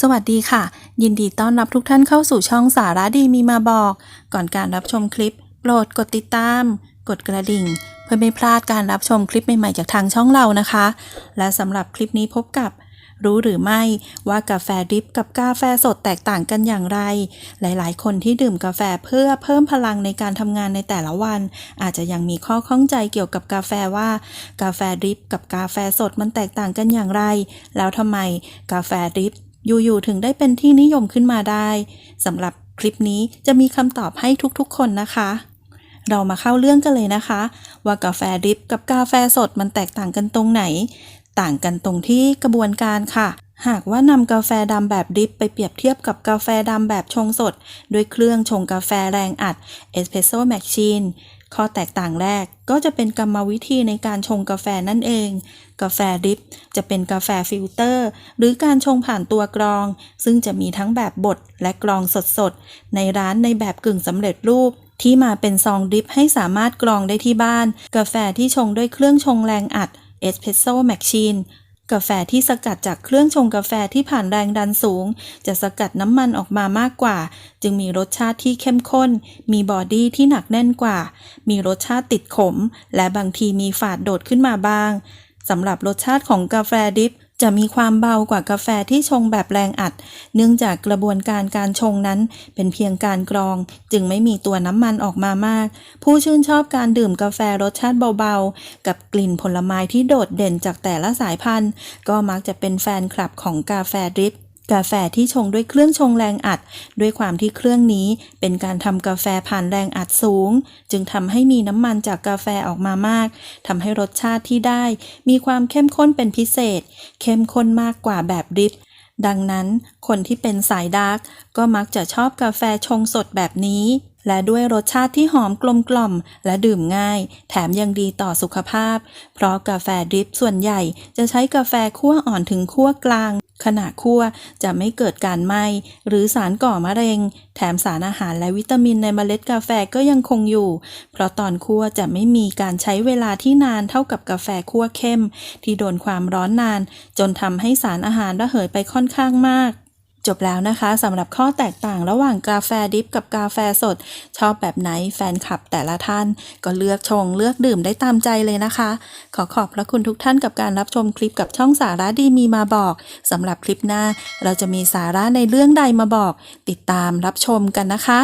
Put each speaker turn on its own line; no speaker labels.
สวัสดีค่ะ ยินดีต้อนรับทุกท่านเข้าสู่ช่องสาระดีมีมาบอก ก่อนการรับชมคลิป โปรดกดติดตาม กดกระดิ่ง เพื่อไม่พลาดการรับชมคลิปใหม่ๆจากทางช่องเรานะคะ และสำหรับคลิปนี้พบกับ รู้หรือไม่ว่ากาแฟดริปกับกาแฟสดแตกต่างกันอย่างไร หลายๆ คนที่ดื่มกาแฟเพื่อเพิ่มพลังในการทำงานในแต่ละวัน อาจจะยังมีข้อข้องใจเกี่ยวกับกาแฟว่า กาแฟดริปกับกาแฟสดมันแตกต่างกันอย่างไร แล้วทำไมกาแฟดริป อยู่ๆถึงได้เป็นที่นิยมขึ้นมาได้สำหรับคลิปนี้จะมีคำตอบให้ทุกๆคนนะคะ เรามาเข้าเรื่องกันเลยนะคะ ว่ากาแฟดริปกับกาแฟสดมันแตกต่างกันตรงไหน ต่างกันตรงที่กระบวนการค่ะ หากว่านำกาแฟดำแบบดริปไปเปรียบเทียบกับกาแฟดำแบบชงสด ด้วยเครื่องชงกาแฟแรงอัดเอสเพรสโซ่แมชชีน ข้อแตกต่างแรกก็จะเป็นกรรมวิธีในการชงกาแฟนั่นเอง กาแฟดริปจะเป็นกาแฟฟิลเตอร์ หรือการชงผ่านตัวกรอง ซึ่งจะมีทั้งแบบบดและกรองสดๆ ในร้านในแบบกึ่งสำเร็จรูป ที่มาเป็นซองดริปให้สามารถกรองได้ที่บ้าน กาแฟที่ชงด้วยเครื่องชงแรงอัดเอสเพรสโซ่แมชชีน กาแฟที่สกัดจากเครื่องชงกาแฟที่ผ่านแรงดันสูง จะสกัดน้ำมันออกมามากกว่า จึงมีรสชาติที่เข้มข้น มีบอดี้ที่หนักแน่นกว่า มีรสชาติติดขม และบางทีมีฝาดโดดขึ้นมาบ้างสำหรับรสชาติของกาแฟดิฟ จะมีความเบากว่ากาแฟที่ชงแบบแรงอัด เนื่องจากกระบวนการการชงนั้นเป็นเพียงการกรอง จึงไม่มีตัวน้ำมันออกมามาก ผู้ชื่นชอบการดื่มกาแฟรสชาติเบาๆ กับกลิ่นผลไม้ที่โดดเด่นจากแต่ละสายพันธุ์ ก็มักจะเป็นแฟนคลับของกาแฟดริป กาแฟที่ชงด้วยเครื่องชงแรงอัด ด้วยความที่เครื่องนี้เป็นการทำกาแฟผ่านแรงอัดสูง จึงทำให้มีน้ำมันจากกาแฟออกมามากทำให้รสชาติที่ได้ มีความเข้มข้นเป็นพิเศษ เข้มข้นมากกว่าแบบดริปดังนั้นคนที่เป็นสายดาร์กก็มักจะชอบกาแฟชงสดแบบนี้ และด้วยรสชาติที่หอมกลมกล่อม และดื่มง่าย แถมยังดีต่อสุขภาพ เพราะกาแฟดริปส่วนใหญ่จะใช้กาแฟคั่วอ่อนถึงคั่วกลาง ขณะคั่วจะไม่เกิดการไหม้หรือสารก่อมะเร็ง แถมสารอาหารและวิตามินในเมล็ดกาแฟก็ยังคงอยู่ เพราะตอนคั่วจะไม่มีการใช้เวลาที่นานเท่ากับกาแฟคั่วเข้ม ที่โดนความร้อนนาน จนทำให้สารอาหารระเหยไปค่อนข้างมาก จบแล้วนะคะสำหรับข้อแตกต่างระหว่างกาแฟดิฟกับกาแฟสด ชอบแบบไหนแฟนคลับแต่ละท่าน ก็เลือกชงเลือกดื่มได้ตามใจเลยนะคะ ขอขอบพระคุณทุกท่านกับการรับชมคลิปกับช่องสาระดีมีมาบอกสำหรับคลิปหน้า เราจะมีสาระในเรื่องใดมาบอก ติดตามรับชมกันนะคะ